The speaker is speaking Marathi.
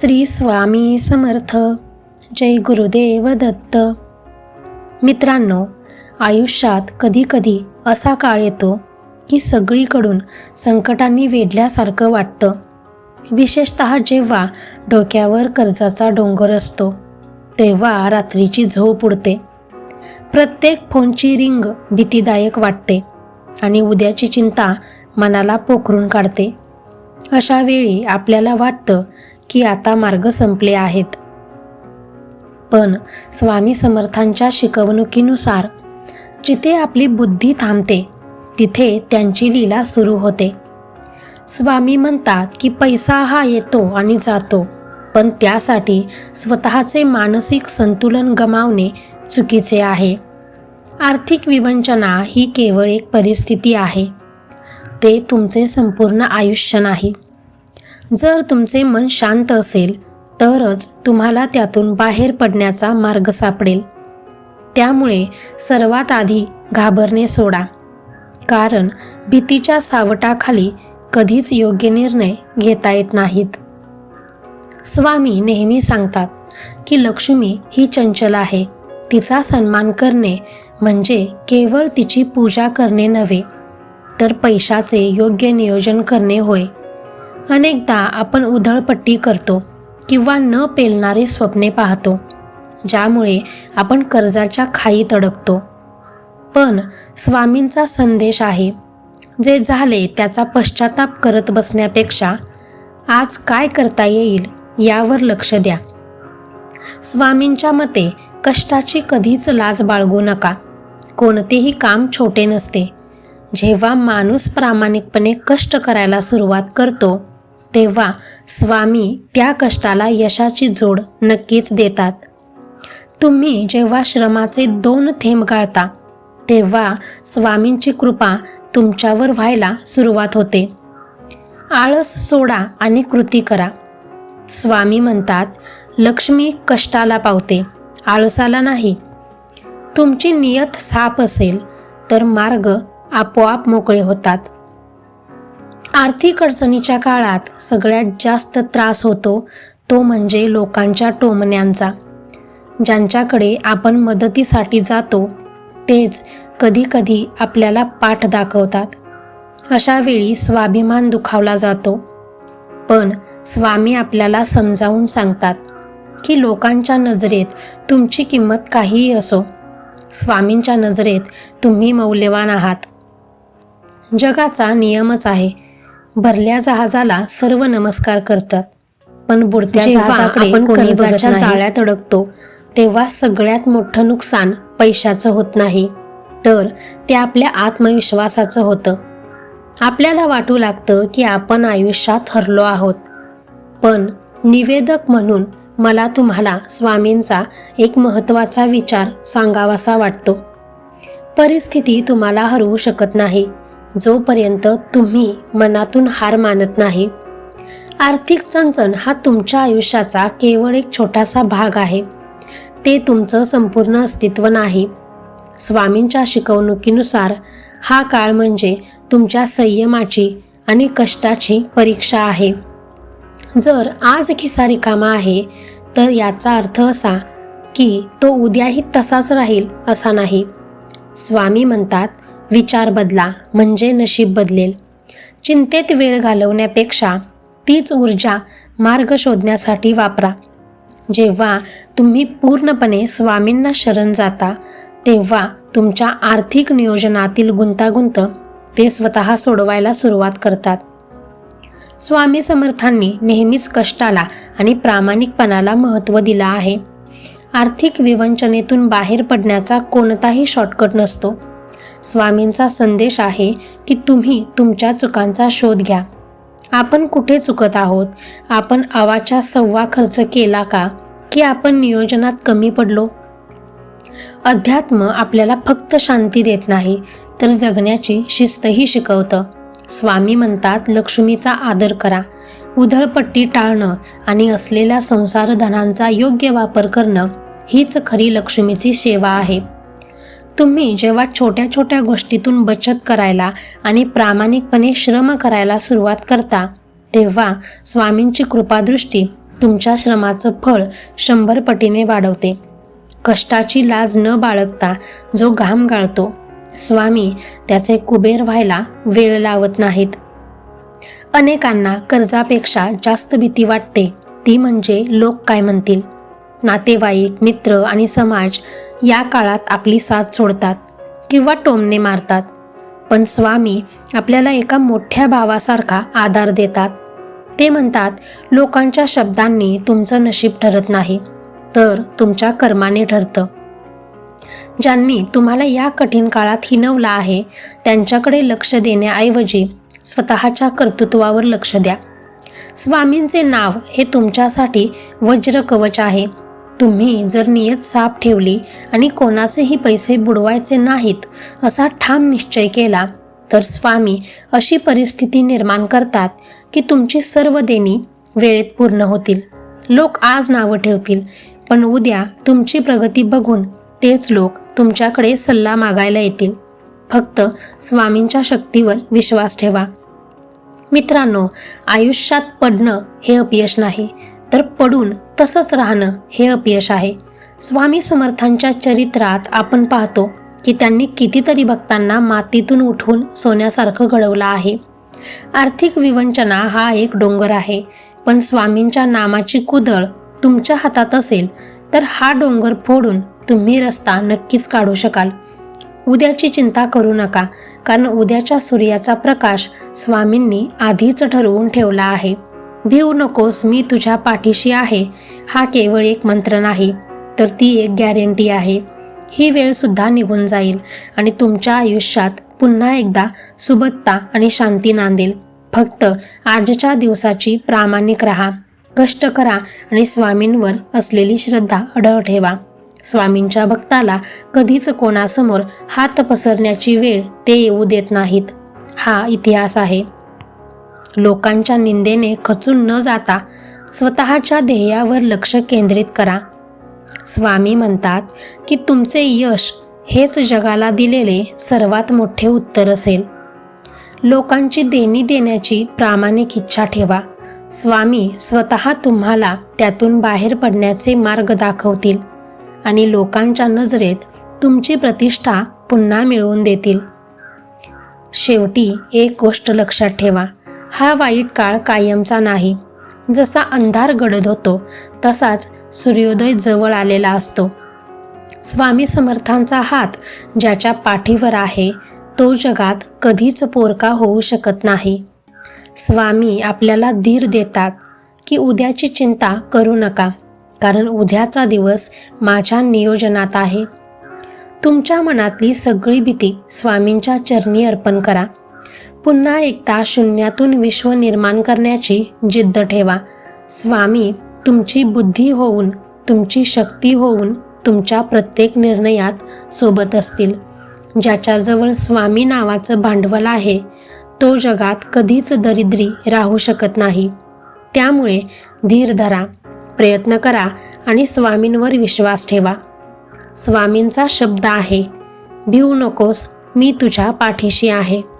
श्री स्वामी समर्थ. जय गुरुदेव दत्त. मित्रांनो आयुष्यात कधीकधी असा काळ येतो की सगळीकडून संकटांनी वेढल्यासारखं वाटतं. विशेषत जेव्हा डोक्यावर कर्जाचा डोंगर असतो तेव्हा रात्रीची झोप उडते. प्रत्येक फोनची रिंग भीतीदायक वाटते आणि उद्याची चिंता मनाला पोखरून काढते. अशा वेळी आपल्याला वाटतं की आता मार्ग संपले आहेत. पण स्वामी समर्थांच्या शिकवणुकीनुसार जिथे आपली बुद्धी थांबते तिथे त्यांची लीला सुरू होते. स्वामी म्हणतात की पैसा हा येतो आणि जातो पण त्यासाठी स्वतःचे मानसिक संतुलन गमावणे चुकीचे आहे. आर्थिक विवंचना ही केवळ एक परिस्थिती आहे. ते तुमचे संपूर्ण आयुष्य नाही. जर तुमचे मन शांत असेल तरच तुम्हाला त्यातून बाहेर पडण्याचा मार्ग सापडेल. त्यामुळे सर्वात आधी घाबरणे सोडा. कारण भीतीच्या सावटाखाली कधीच योग्य निर्णय घेता येत नाहीत. स्वामी नेहमी सांगतात की लक्ष्मी ही चंचल आहे. तिचा सन्मान करणे म्हणजे केवळ तिची पूजा करणे नव्हे तर पैशाचे योग्य नियोजन करणे होय. अनेकदा आपण उधळपट्टी करतो किंवा न पेलणारे स्वप्ने पाहतो ज्यामुळे आपण कर्जाच्या खाईत अडकतो पण स्वामींचा संदेश आहे जे झाले त्याचा पश्चाताप करत बसण्यापेक्षा आज काय करता येईल यावर लक्ष द्या. स्वामींच्या मते कष्टाची कधीच लाज बाळगू नका. कोणतेही काम छोटे नसते. जेव्हा माणूस प्रामाणिकपणे कष्ट करायला सुरुवात करतो तेव्हा स्वामी त्या कष्टाला यशाची जोड नक्कीच देतात. तुम्ही जेव्हा श्रमाचे दोन थेंब गाळता तेव्हा स्वामींची कृपा तुमच्यावर व्हायला सुरुवात होते. आळस सोडा आणि कृती करा. स्वामी म्हणतात लक्ष्मी कष्टाला पावते आळसाला नाही. तुमची नियत साप असेल तर मार्ग आपोआप मोकळे होतात. आर्थिक अडचणीच्या काळात सगळ्यात जास्त त्रास होतो तो म्हणजे लोकांच्या टोमण्यांचा. ज्यांच्याकडे आपण मदतीसाठी जातो तेच कधीकधी आपल्याला पाठ दाखवतात. अशा वेळी स्वाभिमान दुखावला जातो. पण स्वामी आपल्याला समजावून सांगतात की लोकांच्या नजरेत तुमची किंमत काहीही असो स्वामींच्या नजरेत तुम्ही मौल्यवान आहात. जगाचा नियमच आहे भरल्या जहाजाला सर्व नमस्कार करतात. पण बुडत्या जहाजाकडे जाळ्यात अडकतो तेव्हा सगळ्यात मोठं नुकसान पैशाचं होत नाही. तर ते आपल्या आत्मविश्वासाचं होतं. आपल्याला वाटू लागतं की आपण आयुष्यात हरलो आहोत. पण निवेदक म्हणून मला तुम्हाला स्वामींचा एक महत्त्वाचा विचार सांगावासा वाटतो. परिस्थिती तुम्हाला हरवू शकत नाही. जोपर्यंत तुम्ही मनातून हार मानत नाही आर्थिक चणचण हा तुमच्या आयुष्याचा केवळ एक छोटासा भाग आहे. ते तुमचं संपूर्ण अस्तित्व नाही. स्वामींच्या शिकवणुकीनुसार हा काळ म्हणजे तुमच्या संयमाची आणि कष्टाची परीक्षा आहे. जर आज खिसा रिकामा आहे तर याचा अर्थ असा की तो उद्याही तसाच राहील असा नाही. स्वामी म्हणतात विचार बदला म्हणजे नशीब बदलेल. चिंतेत वेळ घालवण्यापेक्षा तीच ऊर्जा मार्ग शोधण्यासाठी वापरा. जेव्हा तुम्ही पूर्णपणे स्वामींना शरण जाता तेव्हा तुमच्या आर्थिक नियोजनातील गुंतागुंत ते स्वतः सोडवायला सुरुवात करतात. स्वामी समर्थांनी नेहमीच कष्टाला आणि प्रामाणिकपणाला महत्त्व दिलं आहे. आर्थिक विवंचनेतून बाहेर पडण्याचा कोणताही शॉर्टकट नसतो. स्वामींचा संदेश आहे की तुम्ही तुमच्या चुकांचा शोध घ्या. आपण कुठे चुकत आहोत? आपण आवाच्या सव्वा खर्च केला का? की आपण नियोजनात कमी पडलो? अध्यात्म आपल्याला फक्त शांती देत नाही तर जगण्याची शिस्तही शिकवतं. स्वामी म्हणतात लक्ष्मीचा आदर करा. उधळपट्टी टाळणं आणि असलेल्या संसारधनांचा योग्य वापर करणं हीच खरी लक्ष्मीची सेवा आहे. तुम्ही जेव्हा छोट्या छोट्या गोष्टीतून बचत करायला आणि प्रामाणिकपणे श्रम करायला सुरुवात करता तेव्हा स्वामींची कृपादृष्टी तुमच्या श्रमाचं फळ शंभर पटीने वाढवते. कष्टाची लाज न बाळगता जो घाम गाळतो स्वामी त्याचे कुबेर व्हायला वेळ लावत नाहीत. अनेकांना कर्जापेक्षा जास्त भीती वाटते. ती म्हणजे लोक काय म्हणतील? नातेवाईक मित्र आणि समाज या काळात आपली साथ सोडतात किंवा टोमणे मारतात. पण स्वामी आपल्याला एका मोठ्या भावासारखा आधार देतात. ते म्हणतात लोकांच्या शब्दांनी तुमचं नशीब ठरत नाही तर तुमच्या कर्माने ठरतं. ज्यांनी तुम्हाला या कठीण काळात हिनवला आहे त्यांच्याकडे लक्ष देण्याऐवजी स्वतःच्या कर्तृत्वावर लक्ष द्या. स्वामींचे नाव हे तुमच्यासाठी वज्र कवच आहे. तुम्ही जर नियत साफ ठेवली आणि कोणाचेही पैसे बुडवायचे नाहीत असा ठाम निश्चय केला तर स्वामी अशी परिस्थिती निर्माण करतात की तुमची सर्व देणी वेळेत पूर्ण होतील. लोक आज नावं ठेवतील पण उद्या तुमची प्रगती बघून तेच लोक तुमच्याकडे सल्ला मागायला येतील. फक्त स्वामींच्या शक्तीवर विश्वास ठेवा. मित्रांनो आयुष्यात पडणं हे अपयश नाही तर पडून तसंच राहणं हे अपयश आहे. स्वामी समर्थांच्या चरित्रात आपण पाहतो की त्यांनी कितीतरी भक्तांना मातीतून उठवून सोन्यासारखं घडवलं आहे. आर्थिक विवंचना हा एक डोंगर आहे पण स्वामींच्या नामाची कुदळ तुमच्या हातात असेल तर हा डोंगर फोडून तुम्ही रस्ता नक्कीच काढू शकाल. उद्याची चिंता करू नका कारण उद्याच्या सूर्याचा प्रकाश स्वामींनी आधीच ठरवून ठेवला आहे. भिवू नकोस मी तुझ्या पाठीशी आहे. हा केवळ एक मंत्र नाही तर ती एक गॅरंटी आहे. ही वेळ सुद्धा निघून जाईल आणि तुमच्या आयुष्यात पुन्हा एकदा सुबत्ता आणि शांती नांदेल. फक्त आजच्या दिवसाची प्रामाणिक राहा. कष्ट करा आणि स्वामींवर असलेली श्रद्धा अढळ ठेवा. स्वामींच्या भक्ताला कधीच कोणासमोर हात पसरण्याची वेळ ते येऊ देत नाहीत. हा इतिहास आहे. लोकांच्या निंदेने खचून न जाता स्वतःच्या ध्येयावर लक्ष केंद्रित करा. स्वामी म्हणतात की तुमचे यश हेच जगाला दिलेले सर्वात मोठे उत्तर असेल. लोकांची देणी देण्याची प्रामाणिक इच्छा ठेवा. स्वामी स्वतः तुम्हाला त्यातून बाहेर पडण्याचे मार्ग दाखवतील आणि लोकांच्या नजरेत तुमची प्रतिष्ठा पुन्हा मिळवून देतील. शेवटी एक गोष्ट लक्षात ठेवा. हा वाईट काळ कायमचा नाही. जसा अंधार गडद होतो तसाच सूर्योदय जवळ आलेला असतो. स्वामी समर्थांचा हात ज्याच्या पाठीवर आहे तो जगात कधीच पोरका होऊ शकत नाही. स्वामी आपल्याला धीर देतात की उद्याची चिंता करू नका कारण उद्याचा दिवस माझ्या नियोजनात आहे. तुमच्या मनातली सगळी भीती स्वामींच्या चरणी अर्पण करा. पुन्हा एकदा शून्यातून विश्व निर्माण करण्याची जिद्द ठेवा. स्वामी तुमची बुद्धी होऊन तुमची शक्ती होऊन तुमच्या प्रत्येक निर्णयात सोबत असतील. ज्याच्याजवळ स्वामी नावाचं भांडवल आहे तो जगात कधीच दरिद्री राहू शकत नाही. त्यामुळे धीर धरा प्रयत्न करा आणि स्वामींवर विश्वास ठेवा. स्वामींचा शब्द आहे भिऊ नकोस मी तुझ्या पाठीशी आहे.